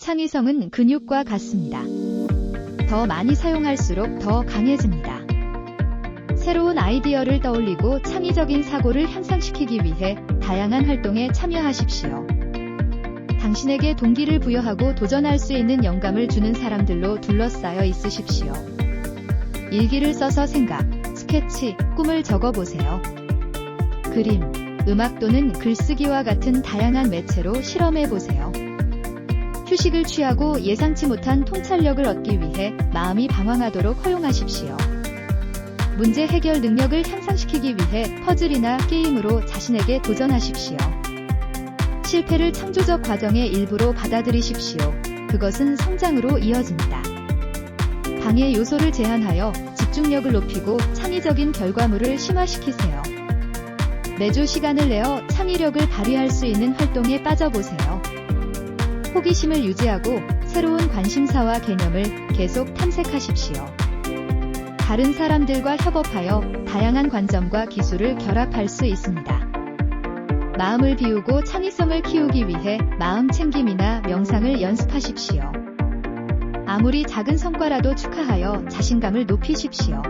창의성은 근육과 같습니다. 더 많이 사용할수록 더 강해집니다. 새로운 아이디어를 떠올리고 창의적인 사고를 향상시키기 위해 다양한 활동에 참여하십시오. 당신에게 동기를 부여하고 도전할 수 있는 영감을 주는 사람들로 둘러싸여 있으십시오. 일기를 써서 생각, 스케치, 꿈을 적어보세요. 그림, 음악 또는 글쓰기와 같은 다양한 매체로 실험해보세요. 휴식을 취하고 예상치 못한 통찰력을 얻기 위해 마음이 방황하도록 허용하십시오. 문제 해결 능력을 향상시키기 위해 퍼즐이나 게임으로 자신에게 도전하십시오. 실패를 창조적 과정의 일부로 받아들이십시오. 그것은 성장으로 이어집니다. 방해 요소를 제한하여 집중력을 높이고 창의적인 결과물을 심화시키세요. 매주 시간을 내어 창의력을 발휘할 수 있는 활동에 빠져보세요. 호기심을 유지하고 새로운 관심사와 개념을 계속 탐색하십시오. 다른 사람들과 협업하여 다양한 관점과 기술을 결합할 수 있습니다. 마음을 비우고 창의성을 키우기 위해 마음 챙김이나 명상을 연습하십시오. 아무리 작은 성과라도 축하하여 자신감을 높이십시오.